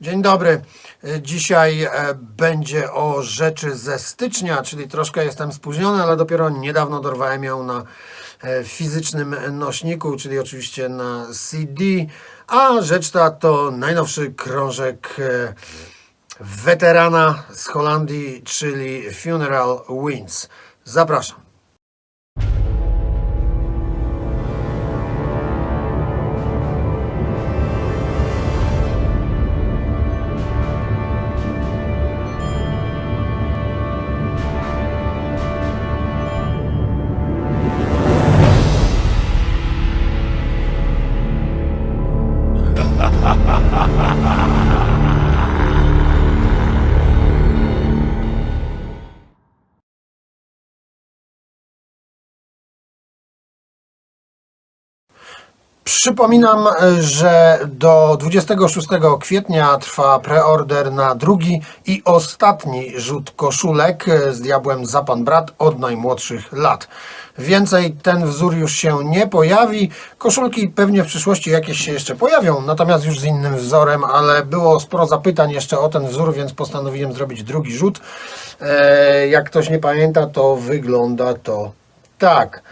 Dzień dobry. E, Dzisiaj e, będzie o rzeczy ze stycznia, czyli troszkę jestem spóźniony, ale dopiero niedawno dorwałem ją na e, fizycznym nośniku, czyli oczywiście na CD. A rzecz ta to najnowszy krążek weterana z Holandii, czyli Funeral Winds. Zapraszam. Przypominam, e, że do 26 kwietnia trwa preorder na drugi i ostatni rzut koszulek e, z diabłem za pan brat od najmłodszych lat. Więcej ten wzór już się nie pojawi. Koszulki pewnie w przyszłości jakieś się jeszcze pojawią, natomiast już z innym wzorem, ale było sporo zapytań jeszcze o ten wzór, więc postanowiłem zrobić drugi rzut. E, jak ktoś nie pamięta, to wygląda to tak.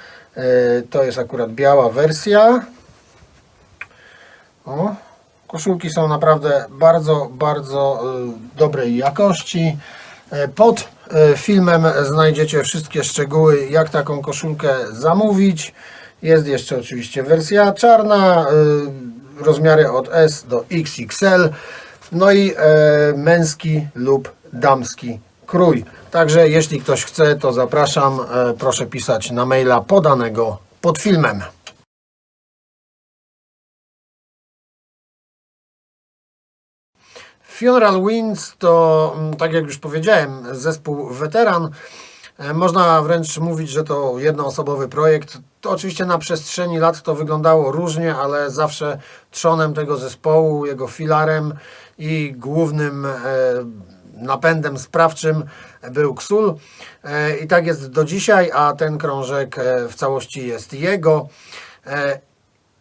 To jest akurat biała wersja. O, koszulki są naprawdę bardzo, bardzo y, dobrej jakości. E, Pod y, filmem znajdziecie wszystkie szczegóły, jak taką koszulkę zamówić. Jest jeszcze oczywiście wersja czarna, y, rozmiary od S do XXL, no i e, męski lub damski krój. Także jeśli ktoś chce, to zapraszam. E, Proszę pisać na maila podanego pod filmem. Funeral Winds to, mm, tak jak już powiedziałem, zespół weteran. E, Można wręcz mówić, że to jednoosobowy projekt. To oczywiście na przestrzeni lat to wyglądało różnie, ale zawsze trzonem tego zespołu, jego filarem i głównym e, napędem sprawczym był Ksul. E, I tak jest do dzisiaj, a ten krążek w całości jest jego.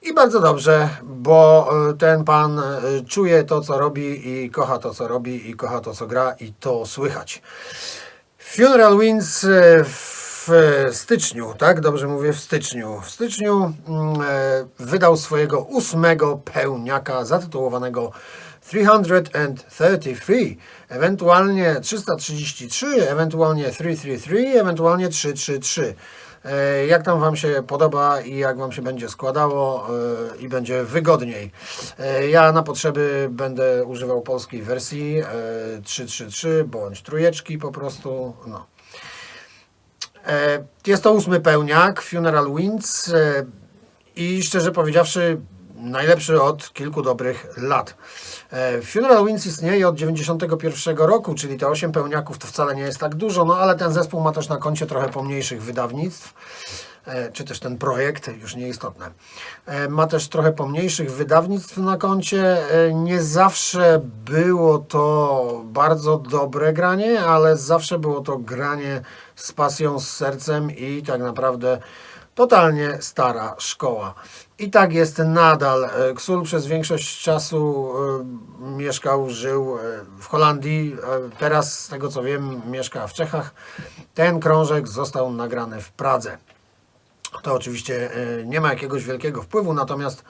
I bardzo dobrze, bo e, ten pan e, czuje to, co robi i kocha to, co robi i kocha to, co gra i to słychać. Funeral Winds e, w styczniu, tak? Dobrze mówię, w styczniu. W styczniu mm, wydał swojego ósmego pełniaka zatytułowanego 333, ewentualnie 333, ewentualnie 333, ewentualnie 333. E, Jak tam Wam się podoba i jak Wam się będzie składało e, i będzie wygodniej. E, Ja na potrzeby będę używał polskiej wersji e, 333 bądź trójeczki po prostu. No. Jest to ósmy pełniak Funeral Winds i szczerze powiedziawszy najlepszy od kilku dobrych lat. E, Funeral Winds istnieje od 91 roku, czyli te 8 pełniaków to wcale nie jest tak dużo, no ale ten zespół ma też na koncie trochę pomniejszych wydawnictw, e, czy też ten projekt, już nieistotne. Ma też trochę pomniejszych wydawnictw na koncie. E, Nie zawsze było to bardzo dobre granie, ale zawsze było to granie z pasją, z sercem i tak naprawdę totalnie stara szkoła. I tak jest nadal. E, Ksul przez większość czasu e, mieszkał, żył e, w Holandii. E, Teraz, z tego co wiem, mieszka w Czechach. Ten krążek został nagrany w Pradze. To oczywiście e, nie ma jakiegoś wielkiego wpływu, natomiast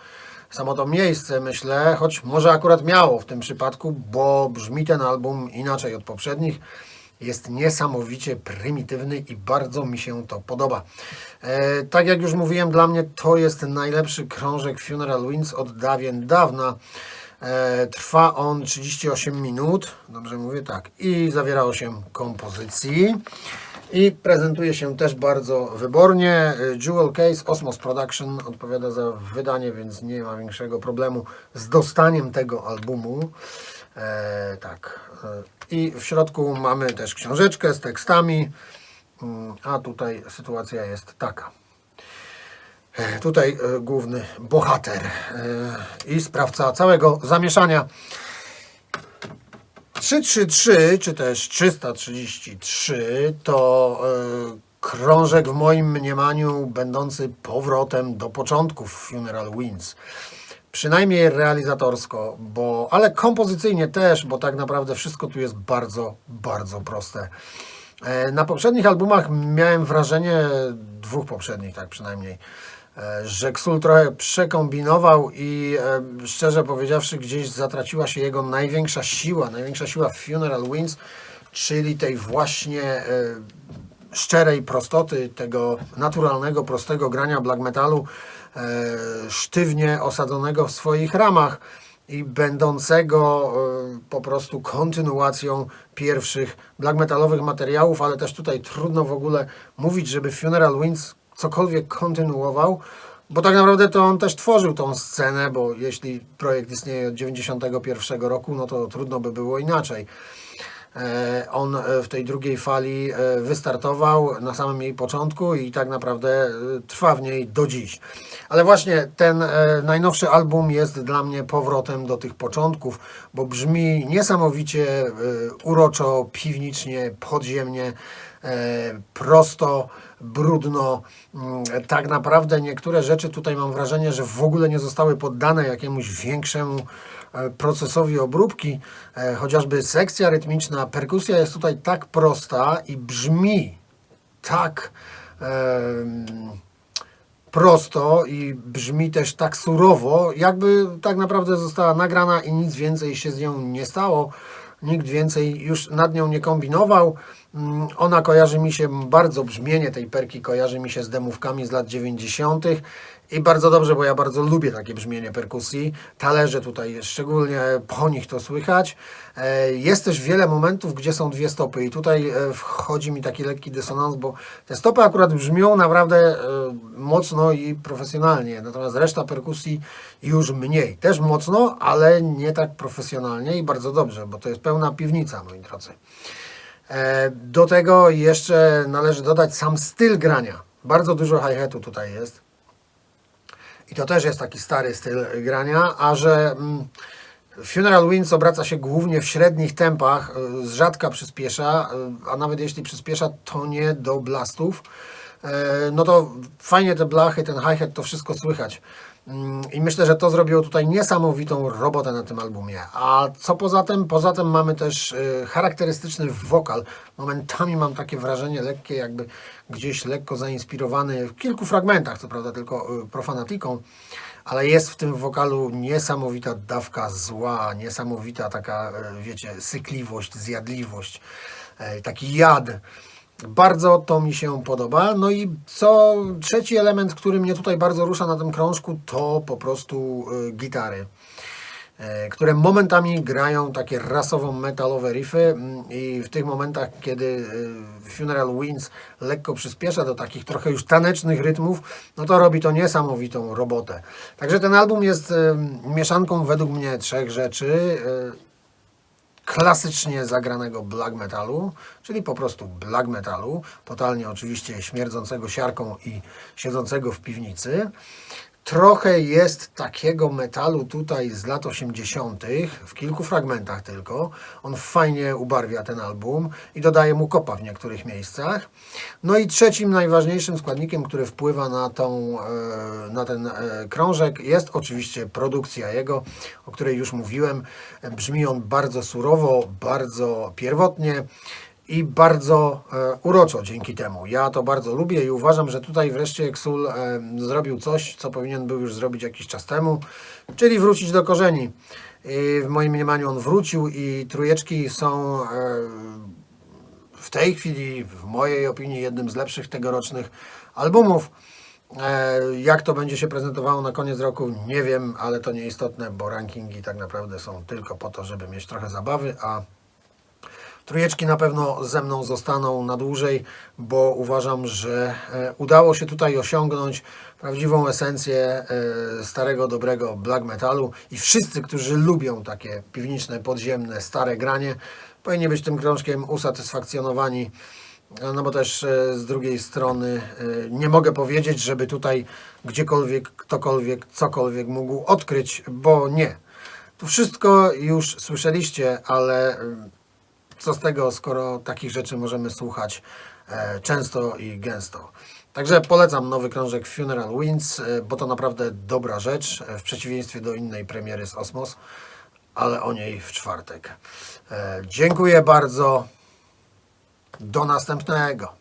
samo to miejsce, myślę, choć może akurat miało w tym przypadku, bo brzmi ten album inaczej od poprzednich. Jest niesamowicie prymitywny i bardzo mi się to podoba. E, tak jak już mówiłem, dla mnie to jest najlepszy krążek Funeral Winds od dawien dawna. E, trwa on 38 minut, dobrze mówię tak, i zawiera 8 kompozycji. I prezentuje się też bardzo wybornie. Jewel Case Osmos Production odpowiada za wydanie, więc nie ma większego problemu z dostaniem tego albumu. E, tak. E, I w środku mamy też książeczkę z tekstami. Mm, A tutaj sytuacja jest taka. E, Tutaj e, główny bohater i sprawca całego zamieszania. 333 czy też 333 to e, krążek w moim mniemaniu będący powrotem do początków Funeral Winds. przynajmniej realizatorsko, bo, ale kompozycyjnie też, bo tak naprawdę wszystko tu jest bardzo, bardzo proste. E, Na poprzednich albumach miałem wrażenie, dwóch poprzednich tak przynajmniej, że Ksul trochę przekombinował i e, szczerze powiedziawszy gdzieś zatraciła się jego największa siła, największa siła Funeral Winds, czyli tej właśnie e, szczerej prostoty, tego naturalnego, prostego grania black metalu, e, sztywnie osadzonego w swoich ramach i będącego e, po prostu kontynuacją pierwszych black metalowych materiałów, ale też tutaj trudno w ogóle mówić, żeby Funeral Winds cokolwiek kontynuował, bo tak naprawdę to on też tworzył tą scenę, bo jeśli projekt istnieje od 91 roku, no to trudno by było inaczej. E, On e, w tej drugiej fali e, wystartował na samym jej początku i tak naprawdę trwa w niej do dziś. Ale właśnie ten najnowszy album jest dla mnie powrotem do tych początków, bo brzmi niesamowicie uroczo, piwnicznie, podziemnie, prosto, brudno. Mm, Tak naprawdę niektóre rzeczy tutaj mam wrażenie, że w ogóle nie zostały poddane jakiemuś większemu procesowi obróbki, e, chociażby sekcja rytmiczna, perkusja jest tutaj tak prosta i brzmi tak prosto i brzmi też tak surowo, jakby tak naprawdę została nagrana i nic więcej się z nią nie stało. Nikt więcej już nad nią nie kombinował. Mm, Ona kojarzy mi się bardzo, brzmienie tej perki kojarzy mi się z demówkami z lat 90. I bardzo dobrze, bo ja bardzo lubię takie brzmienie perkusji. Talerze tutaj, szczególnie po nich to słychać. E, Jest też wiele momentów, gdzie są dwie stopy i tutaj e, wchodzi mi taki lekki dysonans, bo te stopy akurat brzmią naprawdę e, mocno i profesjonalnie, natomiast reszta perkusji już mniej. Też mocno, ale nie tak profesjonalnie i bardzo dobrze, bo to jest pełna piwnica, moi drodzy. E, Do tego jeszcze należy dodać sam styl grania. Bardzo dużo hi-hatu tutaj jest. I to też jest taki stary styl grania, a że mm, Funeral Winds obraca się głównie w średnich tempach, y, z rzadka przyspiesza, y, a nawet jeśli przyspiesza, to nie do blastów. E, No to fajnie te blachy, ten hi-hat, to wszystko słychać. Mm, I myślę, że to zrobiło tutaj niesamowitą robotę na tym albumie. A co poza tym? Poza tym mamy też y, charakterystyczny wokal. Momentami mam takie wrażenie lekkie, jakby gdzieś lekko zainspirowany w kilku fragmentach, co prawda tylko y, profanatiką, ale jest w tym wokalu niesamowita dawka zła, niesamowita taka, y, wiecie, sykliwość, zjadliwość, taki jad. Bardzo to mi się podoba. No i co trzeci element, który mnie tutaj bardzo rusza na tym krążku, to po prostu y, gitary, e, które momentami grają takie rasowo-metalowe riffy mm, i w tych momentach, kiedy y, Funeral Winds lekko przyspiesza do takich trochę już tanecznych rytmów, no to robi to niesamowitą robotę. Także ten album jest y, mieszanką według mnie trzech rzeczy. Klasycznie zagranego black metalu, czyli po prostu black metalu, totalnie oczywiście śmierdzącego siarką i siedzącego w piwnicy. Trochę jest takiego metalu tutaj z lat 80., w kilku fragmentach tylko. On fajnie ubarwia ten album i dodaje mu kopa w niektórych miejscach. No i trzecim najważniejszym składnikiem, który wpływa na, tą, e, na ten e, krążek, jest oczywiście produkcja jego, o której już mówiłem. Brzmi on bardzo surowo, bardzo pierwotnie i bardzo e, uroczo dzięki temu. Ja to bardzo lubię i uważam, że tutaj wreszcie Exul e, zrobił coś, co powinien był już zrobić jakiś czas temu, czyli wrócić do korzeni. I w moim mniemaniu on wrócił i trójeczki są e, w tej chwili, w mojej opinii, jednym z lepszych tegorocznych albumów. Jak to będzie się prezentowało na koniec roku, nie wiem, ale to nieistotne, bo rankingi tak naprawdę są tylko po to, żeby mieć trochę zabawy, a Trójeczki na pewno ze mną zostaną na dłużej, bo uważam, że e, udało się tutaj osiągnąć prawdziwą esencję e, starego, dobrego black metalu i wszyscy, którzy lubią takie piwniczne, podziemne, stare granie, powinni być tym krążkiem usatysfakcjonowani. No bo też e, z drugiej strony e, nie mogę powiedzieć, żeby tutaj gdziekolwiek, ktokolwiek, cokolwiek mógł odkryć, bo nie. Tu wszystko już słyszeliście, ale e, co z tego, skoro takich rzeczy możemy słuchać e, często i gęsto. Także polecam nowy krążek Funeral Winds, e, bo to naprawdę dobra rzecz, e, w przeciwieństwie do innej premiery z Osmos, ale o niej w czwartek. Dziękuję bardzo. Do następnego.